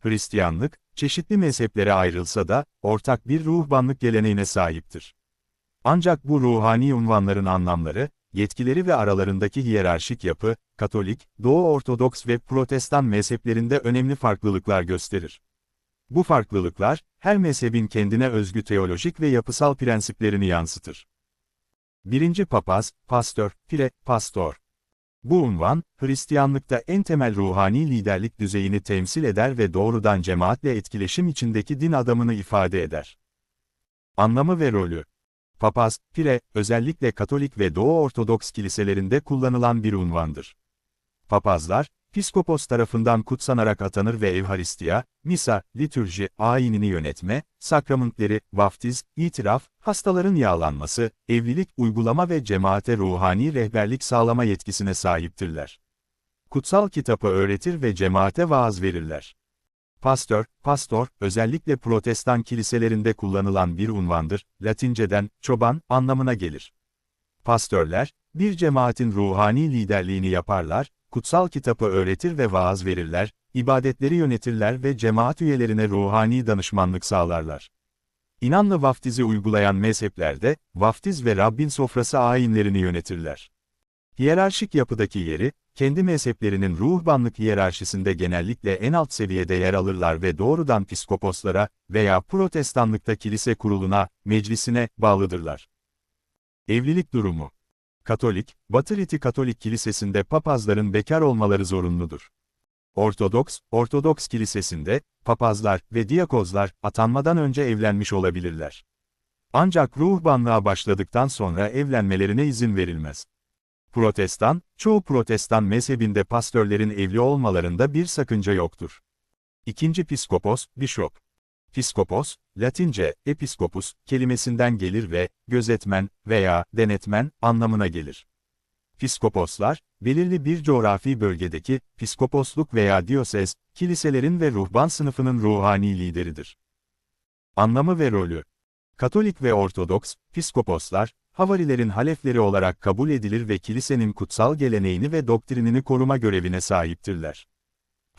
Hristiyanlık, çeşitli mezheplere ayrılsa da, ortak bir ruhbanlık geleneğine sahiptir. Ancak bu ruhani unvanların anlamları, yetkileri ve aralarındaki hiyerarşik yapı, Katolik, Doğu Ortodoks ve Protestan mezheplerinde önemli farklılıklar gösterir. Bu farklılıklar, her mezhebin kendine özgü teolojik ve yapısal prensiplerini yansıtır. Birinci papaz, pastör, pire, pastor. Bu unvan, Hristiyanlıkta en temel ruhani liderlik düzeyini temsil eder ve doğrudan cemaatle etkileşim içindeki din adamını ifade eder. Anlamı ve rolü Papaz, pire, özellikle Katolik ve Doğu Ortodoks kiliselerinde kullanılan bir unvandır. Papazlar, Piskopos tarafından kutsanarak atanır ve Evharistiya, Misa, litürji, ayinini yönetme, sakramentleri, vaftiz, itiraf, hastaların yağlanması, evlilik, uygulama ve cemaate ruhani rehberlik sağlama yetkisine sahiptirler. Kutsal kitabı öğretir ve cemaate vaaz verirler. Pastör, pastor, özellikle protestan kiliselerinde kullanılan bir unvandır, Latinceden, çoban, anlamına gelir. Pastörler, bir cemaatin ruhani liderliğini yaparlar, kutsal kitabı öğretir ve vaaz verirler, ibadetleri yönetirler ve cemaat üyelerine ruhani danışmanlık sağlarlar. İnanlı vaftizi uygulayan mezheplerde, vaftiz ve Rabbin sofrası ayinlerini yönetirler. Hiyerarşik yapıdaki yeri, kendi mezheplerinin ruhbanlık hiyerarşisinde genellikle en alt seviyede yer alırlar ve doğrudan piskoposlara veya protestanlıkta kilise kuruluna, meclisine bağlıdırlar. Evlilik durumu Katolik, Batı Riti Katolik Kilisesi'nde papazların bekar olmaları zorunludur. Ortodoks, Ortodoks Kilisesi'nde, papazlar ve diyakozlar atanmadan önce evlenmiş olabilirler. Ancak ruhbanlığa başladıktan sonra evlenmelerine izin verilmez. Protestan, çoğu protestan mezhebinde pastörlerin evli olmalarında bir sakınca yoktur. İkinci piskopos, bishop. Piskopos, Latince, episkopus, kelimesinden gelir ve, gözetmen veya denetmen anlamına gelir. Piskoposlar, belirli bir coğrafi bölgedeki, piskoposluk veya diosez, kiliselerin ve ruhban sınıfının ruhani lideridir. Anlamı ve rolü Katolik ve Ortodoks, piskoposlar, havarilerin halefleri olarak kabul edilir ve kilisenin kutsal geleneğini ve doktrinini koruma görevine sahiptirler.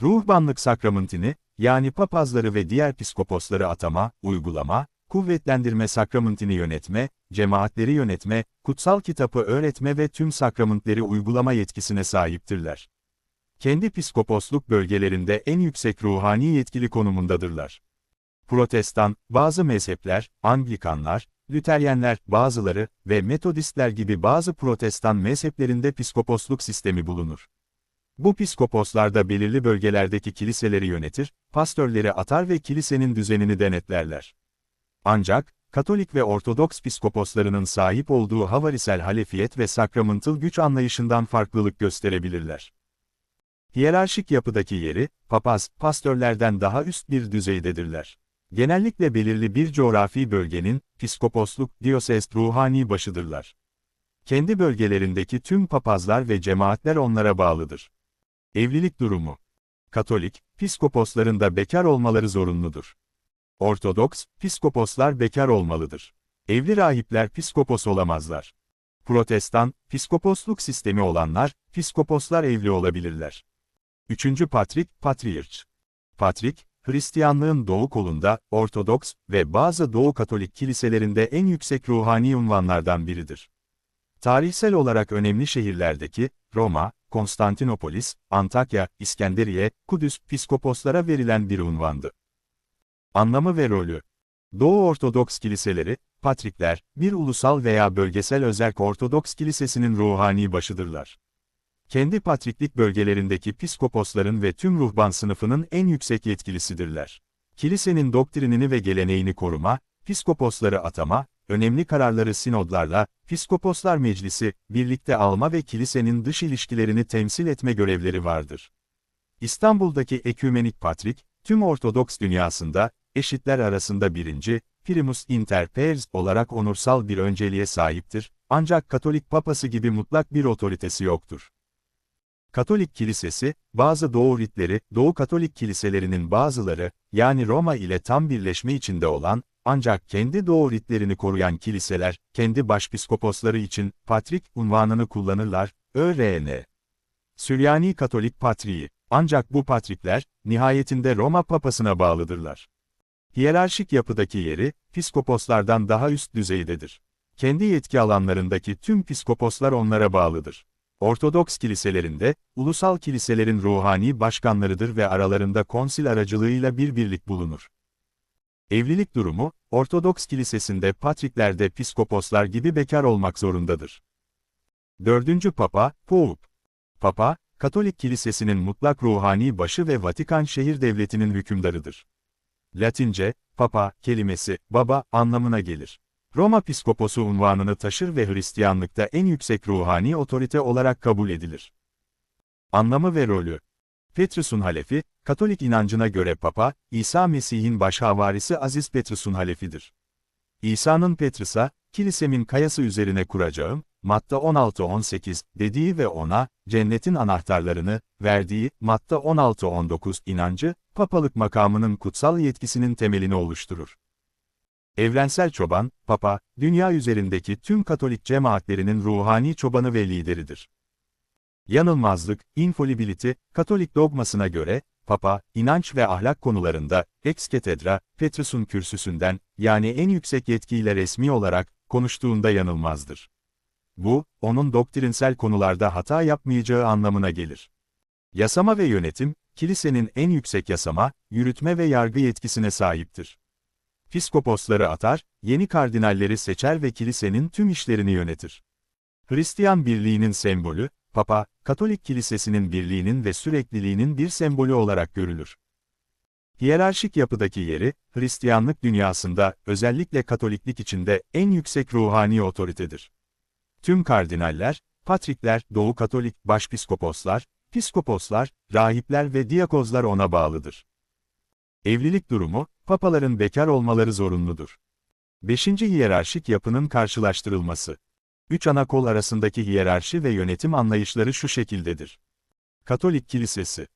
Ruhbanlık sakramentini, yani papazları ve diğer piskoposları atama, uygulama, kuvvetlendirme sakramentini yönetme, cemaatleri yönetme, kutsal kitabı öğretme ve tüm sakramentleri uygulama yetkisine sahiptirler. Kendi piskoposluk bölgelerinde en yüksek ruhani yetkili konumundadırlar. Protestan, bazı mezhepler, Anglikanlar, Lüteryenler, bazıları ve Metodistler gibi bazı protestan mezheplerinde piskoposluk sistemi bulunur. Bu piskoposlar da belirli bölgelerdeki kiliseleri yönetir, pastörleri atar ve kilisenin düzenini denetlerler. Ancak, Katolik ve Ortodoks piskoposlarının sahip olduğu havarisel halefiyet ve sakramental güç anlayışından farklılık gösterebilirler. Hiyerarşik yapıdaki yeri, papaz, pastörlerden daha üst bir düzeydedirler. Genellikle belirli bir coğrafi bölgenin, piskoposluk, diosest ruhani başıdırlar. Kendi bölgelerindeki tüm papazlar ve cemaatler onlara bağlıdır. Evlilik durumu Katolik, piskoposların da bekar olmaları zorunludur. Ortodoks, piskoposlar bekar olmalıdır. Evli rahipler piskopos olamazlar. Protestan, piskoposluk sistemi olanlar, piskoposlar evli olabilirler. Üçüncü Patrik, Patriarch. Patrik, Hristiyanlığın doğu kolunda, Ortodoks ve bazı Doğu Katolik kiliselerinde en yüksek ruhani unvanlardan biridir. Tarihsel olarak önemli şehirlerdeki, Roma, Konstantinopolis, Antakya, İskenderiye, Kudüs, piskoposlara verilen bir unvandı. Anlamı ve rolü Doğu Ortodoks kiliseleri, patrikler, bir ulusal veya bölgesel özerk Ortodoks kilisesinin ruhani başıdırlar. Kendi patriklik bölgelerindeki piskoposların ve tüm ruhban sınıfının en yüksek yetkilisidirler. Kilisenin doktrinini ve geleneğini koruma, piskoposları atama, önemli kararları sinodlarla, Piskoposlar Meclisi, birlikte alma ve kilisenin dış ilişkilerini temsil etme görevleri vardır. İstanbul'daki Ekümenik Patrik, tüm Ortodoks dünyasında, eşitler arasında birinci, primus inter pares olarak onursal bir önceliğe sahiptir, ancak Katolik Papası gibi mutlak bir otoritesi yoktur. Katolik Kilisesi, bazı Doğu ritleri, Doğu Katolik kiliselerinin bazıları, yani Roma ile tam birleşme içinde olan, ancak kendi doğu ritlerini koruyan kiliseler, kendi başpiskoposları için, Patrik unvanını kullanırlar, ÖRN. Süryani Katolik Patriği, Ancak bu patrikler, nihayetinde Roma papasına bağlıdırlar. Hiyerarşik yapıdaki yeri, piskoposlardan daha üst düzeydedir. Kendi yetki alanlarındaki tüm piskoposlar onlara bağlıdır. Ortodoks kiliselerinde, ulusal kiliselerin ruhani başkanlarıdır ve aralarında konsil aracılığıyla bir birlik bulunur. Evlilik durumu, Ortodoks kilisesinde patriklerde piskoposlar gibi bekar olmak zorundadır. Dördüncü Papa, Pope. Papa, Katolik kilisesinin mutlak ruhani başı ve Vatikan şehir devletinin hükümdarıdır. Latince, Papa, kelimesi, baba, anlamına gelir. Roma piskoposu unvanını taşır ve Hristiyanlıkta en yüksek ruhani otorite olarak kabul edilir. Anlamı ve rolü Petrus'un halefi, Katolik inancına göre Papa, İsa Mesih'in baş havarisi Aziz Petrus'un halefidir. İsa'nın Petrus'a, kilisemin kayası üzerine kuracağım, Matta 16-18 dediği ve ona, cennetin anahtarlarını, verdiği, Matta 16-19 inancı, papalık makamının kutsal yetkisinin temelini oluşturur. Evrensel çoban, papa, dünya üzerindeki tüm Katolik cemaatlerinin ruhani çobanı ve lideridir. Yanılmazlık, infallibility, Katolik dogmasına göre, Papa, inanç ve ahlak konularında, ex cathedra, Petrus'un kürsüsünden, yani en yüksek yetkiyle resmi olarak, konuştuğunda yanılmazdır. Bu, onun doktrinsel konularda hata yapmayacağı anlamına gelir. Yasama ve yönetim, kilisenin en yüksek yasama, yürütme ve yargı yetkisine sahiptir. Piskoposları atar, yeni kardinalleri seçer ve kilisenin tüm işlerini yönetir. Hristiyan birliğinin sembolü, Papa, Katolik kilisesinin birliğinin ve sürekliliğinin bir sembolü olarak görülür. Hiyerarşik yapıdaki yeri, Hristiyanlık dünyasında, özellikle Katoliklik içinde en yüksek ruhani otoritedir. Tüm kardinaller, patrikler, Doğu Katolik, başpiskoposlar, piskoposlar, rahipler ve diakozlar ona bağlıdır. Evlilik durumu, papaların bekar olmaları zorunludur. 5. Hiyerarşik yapının karşılaştırılması. Üç ana kol arasındaki hiyerarşi ve yönetim anlayışları şu şekildedir. Katolik Kilisesi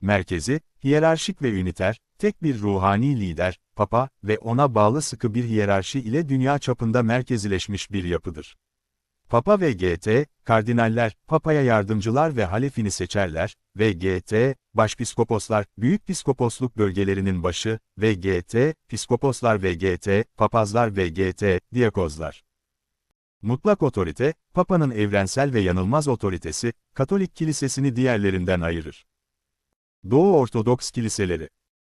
Merkezi, hiyerarşik ve üniter, tek bir ruhani lider, papa ve ona bağlı sıkı bir hiyerarşi ile dünya çapında merkezileşmiş bir yapıdır. Papa ve GT, kardinaller, papaya yardımcılar ve halefini seçerler ve GT, başpiskoposlar, büyük piskoposluk bölgelerinin başı ve GT, piskoposlar ve GT, papazlar ve GT, diakozlar. Mutlak otorite, Papa'nın evrensel ve yanılmaz otoritesi, Katolik kilisesini diğerlerinden ayırır. Doğu Ortodoks kiliseleri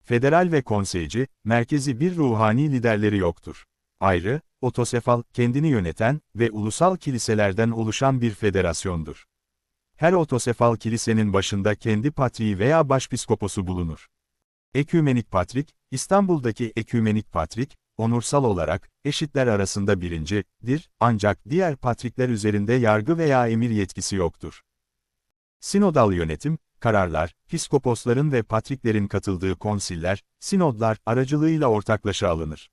Federal ve konseyci, merkezi bir ruhani liderleri yoktur. Ayrı, otosefal, kendini yöneten ve ulusal kiliselerden oluşan bir federasyondur. Her otosefal kilisenin başında kendi patriği veya başpiskoposu bulunur. Ekümenik Patrik, İstanbul'daki Ekümenik Patrik, onursal olarak, eşitler arasında birincidir, ancak diğer patrikler üzerinde yargı veya emir yetkisi yoktur. Sinodal yönetim, kararlar, piskoposların ve patriklerin katıldığı konsiller, sinodlar aracılığıyla ortaklaşa alınır.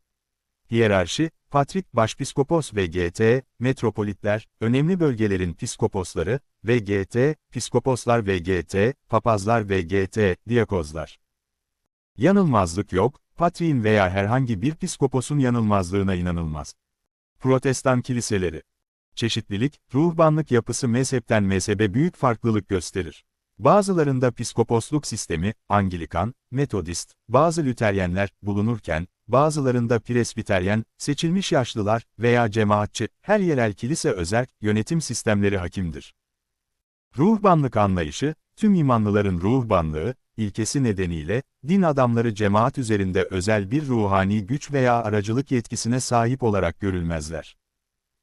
Hiyerarşi, patrik başpiskopos ve GT, metropolitler, önemli bölgelerin piskoposları ve GT, piskoposlar ve GT, papazlar ve GT, diakozlar. Yanılmazlık yok, patriğin veya herhangi bir piskoposun yanılmazlığına inanılmaz. Protestan kiliseleri Çeşitlilik, ruhbanlık yapısı mezhepten mezhebe büyük farklılık gösterir. Bazılarında piskoposluk sistemi, Anglikan, Metodist, bazı Lüteryenler bulunurken, bazılarında presbiteryen, seçilmiş yaşlılar veya cemaatçi, her yerel kilise özel, yönetim sistemleri hakimdir. Ruhbanlık anlayışı, tüm imanlıların ruhbanlığı, ilkesi nedeniyle, din adamları cemaat üzerinde özel bir ruhani güç veya aracılık yetkisine sahip olarak görülmezler.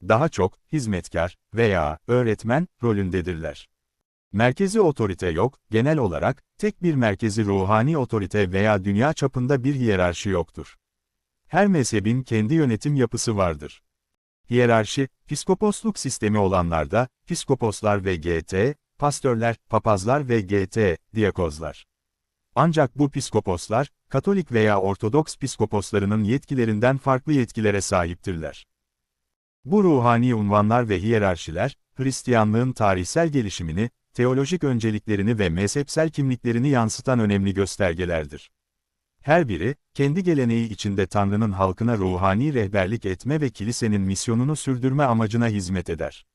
Daha çok, hizmetkar veya öğretmen rolündedirler. Merkezi otorite yok, genel olarak, tek bir merkezi ruhani otorite veya dünya çapında bir hiyerarşi yoktur. Her mezhebin kendi yönetim yapısı vardır. Hiyerarşi, piskoposluk sistemi olanlarda, piskoposlar ve GT, pastörler, papazlar ve GT, diakozlar. Ancak bu piskoposlar, Katolik veya Ortodoks piskoposlarının yetkilerinden farklı yetkilere sahiptirler. Bu ruhani unvanlar ve hiyerarşiler, Hristiyanlığın tarihsel gelişimini, teolojik önceliklerini ve mezhepsel kimliklerini yansıtan önemli göstergelerdir. Her biri, kendi geleneği içinde Tanrı'nın halkına ruhani rehberlik etme ve kilisenin misyonunu sürdürme amacına hizmet eder.